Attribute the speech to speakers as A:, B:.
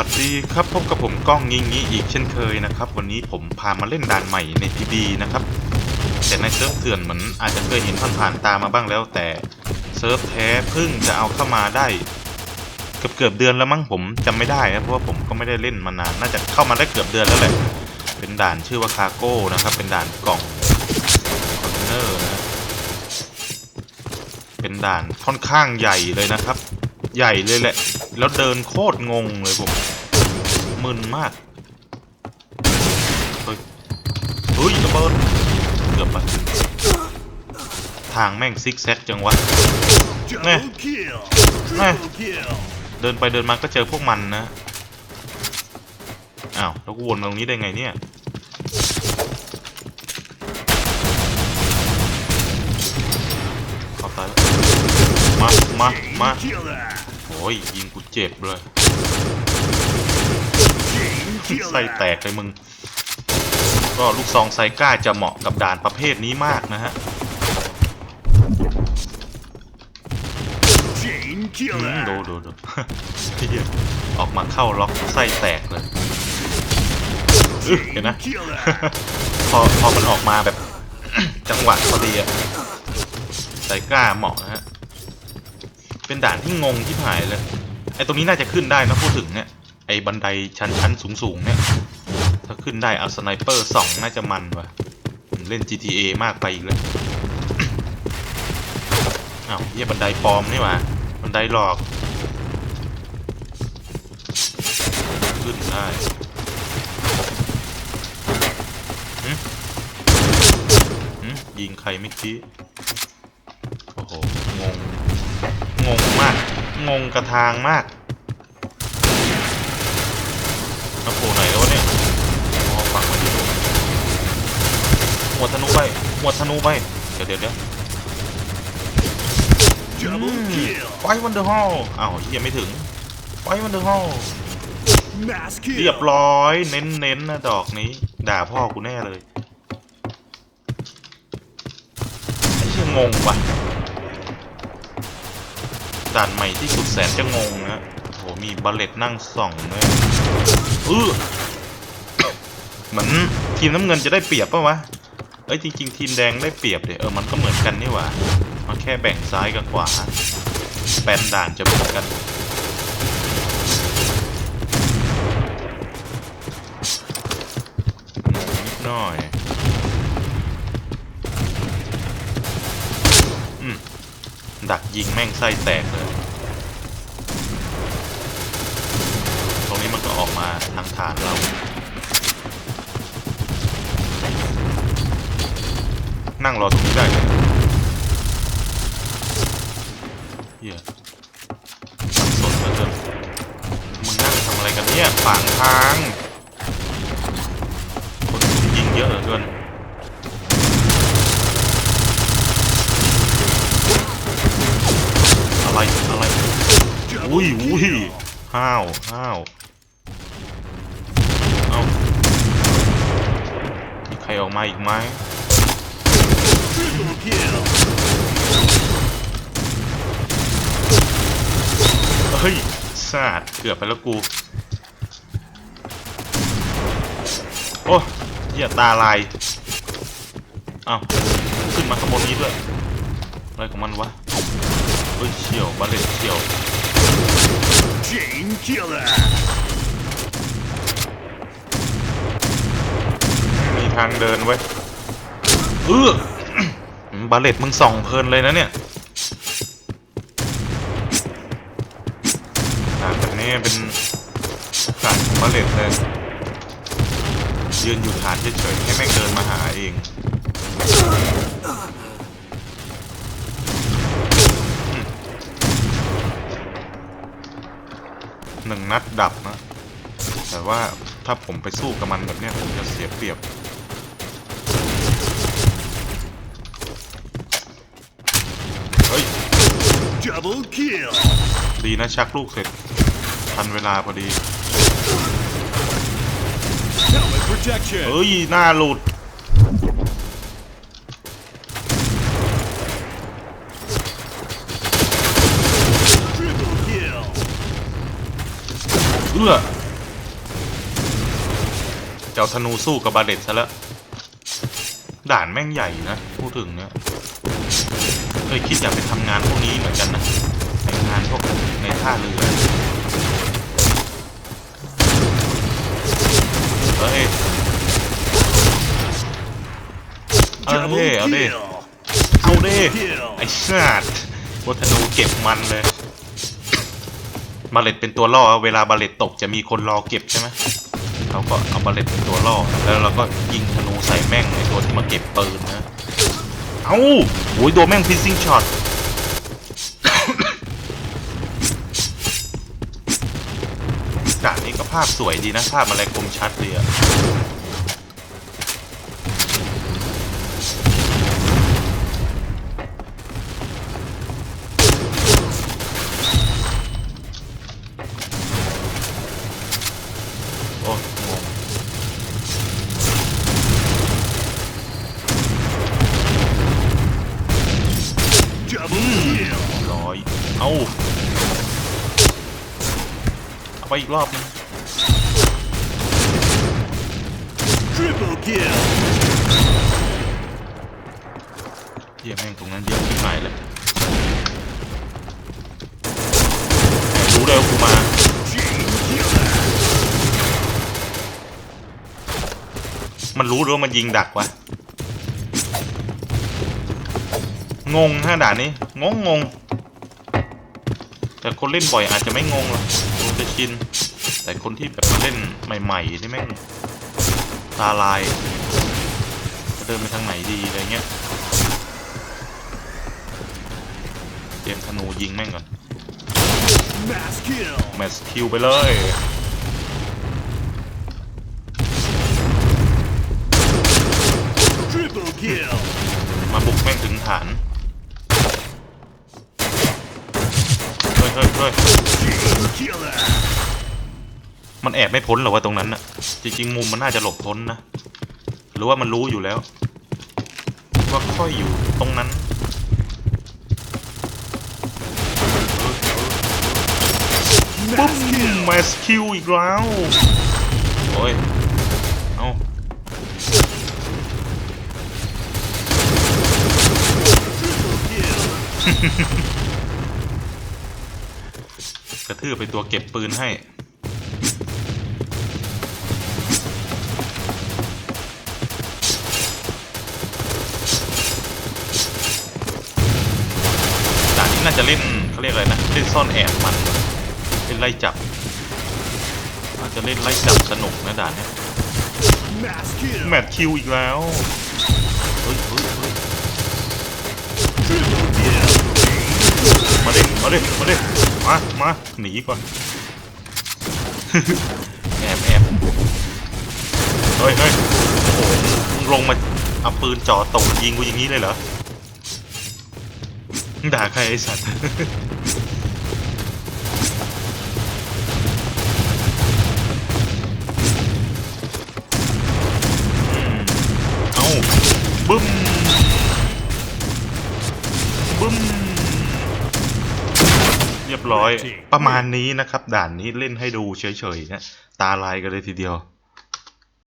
A: วัสดีครับพบกับผมก้องงิงงี้อีกเช่นเคยนะครับ วันนี้ผมพามาเล่นด่านใหม่ในพีบีนะครับ แต่ในเซิร์ฟเถื่อนเหมือนอาจจะเคยเห็นผ่านๆตามาบ้างแล้ว แต่เซิร์ฟแท้เพิ่งจะเอาเข้ามาได้เกือบเกือบเดือนแล้วมั้งผมจำไม่ได้นะเพราะว่าผมก็ไม่ได้เล่นมานานน่าจะเข้ามาได้เกือบเดือนแล้วแหละเป็นด่านชื่อว่าคาโก้นะครับ เป็นด่านกล่องคอนเทนเนอร์นะเป็นด่านค่อนข้างใหญ่เลยนะครับ ใหญ่เลยแหละ แล้วเดินโคตรงงเลยผมมึนมาก เฮ้ยเฮ้ยระเบิดเกือบไปทางแม่งซิกแซกจังวะ Nè.
B: Double kill.
A: Nè.
B: Triple kill.
A: เดินไปเดินมาก็เจอพวกมันนะ อ้าว แล้วกูวนมาตรงนี้ได้ไงเนี่ยเข้าตายแล้ว มา มา มา
B: Chain killer.
A: โอ้ยยิงกูเจ็บเลย
B: Chain
A: ไส้
B: killer.
A: แตกเลยมึง ก็ลูกซองไซก้าจะเหมาะกับด่านประเภทนี้มากนะฮะ
B: Chain
A: อืม
B: killer.
A: ดูดูดูเหี้ยออกมาเข้าล็อกไส้แตกเลยอึ๊ะเห็น
B: Chain
A: นะ
B: killer.
A: พอพอมันออกมาแบบ จังหวะพอดีอะไซก้าเหมาะนะฮะ เป็นด่านที่งงที่หายเลย ไอ้ตรงนี้น่าจะขึ้นได้นะพูดถึงเนี่ย ไอ้บันไดชั้นชั้นสูงสูงเนี่ย ถ้าขึ้นได้เอาสไนเปอร์สองน่าจะมันว่ะ เล่น GTA มากไปอีกแล้วอ้าวเหี้ยบันไดปลอมนี่หว่าบันไดหลอก ขึ้นได้ยิงใครไม่อกี้ งงกระทางมากมาโผล่ไหนแล้ววะเนี่ยอ๋อฝั่งมาอยู่ตรงนั้นหัวธนูไปหัวธนูไป เดี๋ยวเดี๋ยวเดี๋ยว
B: Double kill.
A: ไฟวันเดอร์ฮอลอ้าวเฮียไม่ถึงไฟวันเดอร์ฮอล
B: Mass kill.
A: เรียบร้อย เน้นเน้นๆนะดอกนี้ ด่าพ่อกูแน่เลยไอ้เชี่ยงงว่ะ ด่านใหม่ที่สุดแสนจะงงนะโหมีบัลเลตนั่งส่องด้วยเออเหมือนทีมน้ำเงินจะได้เปรียบปะวะเอ้ยจริงๆ ทีมแดงได้เปรียบเดี๋ยเออมันก็เหมือนกันนี่หว่ามันแค่แบ่งซ้ายกับขวาแปนด่านจะเหมือนกันนิดหน่อยอืมดักยิงแม่งไส้แตกเลย ตรงนี้มันก็ออกมา ทางฐานเรา นั่งรอตรงนี้ได้เลยเฮียสับสนเหลือเกินมึงนั่งทำอะไรกันเนี่ยขวางทาง คนยิงเยอะเหลือเกินอะไรอะไรอุ้ยอุ้ยห้าวห้าว เอามีใคร ออกมาอีกไหมเฮ้ยสาดเกือบไปแล้วกู โอ้เหี้ยตาลายเอ้าขึ้นมาข้างบนนี้ด้วยอะไรของมันวะเฮ้ยเฉียวบาเลตเฉียว ทางเดินไว้ยเออบาเลตมึงส่องเพลินเลยนะเนี่ยทางแบบนี้เป็นการของบาเลตเลยยืนอยู่ฐานเฉยๆให้แม่งเดินมาหาเองหนึ่งนัดดับนะ แต่ว่าถ้าผมไปสู้กับมันแบบเนี้ยผมจะเสียเปรียบ เฮ้ย
B: Double kill.
A: ดีนะชักลูกเสร็จ ทันเวลาพอดี
B: Helmet protection.
A: เฮ้ย หน้าหลุด
B: Triple kill.
A: เอื้อจะเอาธนูสู้กับบาเลตซะแล้ว ด่านแม่งใหญ่นะ พูดถึงเนี่ย เคยคิดอยากไปทำงานพวกนี้เหมือนกันนะในงานพวกในท่าเรือเฮ้ยเอา
B: Double
A: ดิเอาดิเอาดิไอ้สัตว์วัฒนูเก็บมันเลยบาเลตเป็นตัวล่อเวลาบาเลตตกจะมีคนรอเก็บใช่ไหมเขาก็เอาบาเลตเป็นตัวล่อ แล้วเราก็ยิงธนูใส่แม่งในตัวที่มาเก็บปืนนะ เอ้าโอ้ยโดนแม่งพิซซิ่งช็อตด่านนี้ก็ภาพสวยดีนะ ภาพอะไรคมชัดดีอะ อาไปอีกรอบนึง
B: Triple kill.
A: เยี่ยแม่งตรงนั้นเยอะที่หายเลยรู้เลยว่ากูมา
B: Chain killer.
A: มันรู้หรือว่ามันยิงดักวะ งงฮะด่านนี้ งงงง แต่คนเล่นบ่อยอาจจะไม่งงหรอก คงจะชิน แต่คนที่แบบมาเล่นใหม่ๆที่แม่งตาลายจะเดินไปทางไหนดีอะไรเงี้ยเตรียมธนูยิงแม่งก่อน
B: Mass kill.
A: แมสคิวไปเลย
B: Triple kill.
A: มาบุกแม่งถึงฐานเฮ้ยเฮ้ยเฮ้ย
B: Chain killer.
A: มันแอบไม่พ้นเหรอวะตรงนั้นน่ะจริงๆมุมมันน่าจะหลบพ้นนะ หรือว่ามันรู้อยู่แล้ว ว่าค่อยอยู่ตรงนั้น
B: Mass kill.
A: แมสคิวอีกแล้ว โอ้ย เอากระทืบไปตัวเก็บปืนให้ จะเล่นเขาเรียกอะไรนะเล่นซ่อนแอบมันเล่นไล่จับน่าจะเล่นไล่จับสนุกนะด่านเนี้ย
B: Mass kill.
A: แมทคิวอีกแล้วเฮ้ยเฮ้ยเฮ้ย
B: Triple kill.
A: มาดิมาดิมาดิมามาหนีก่อนแอบแอบเฮ้ยเฮ้ยโอ้โหมึงลงมาเอาปืนจ่อตรงยิงกูอย่างนี้เลยเหรอมึง ด่าใครไอ้สัตว์อืมเอ้าบึ้ม บึ้ม เรียบร้อย ประมาณนี้นะครับ ด่านนี้เล่นให้ดูเฉยๆนะ ตาลายกันเลยทีเดียว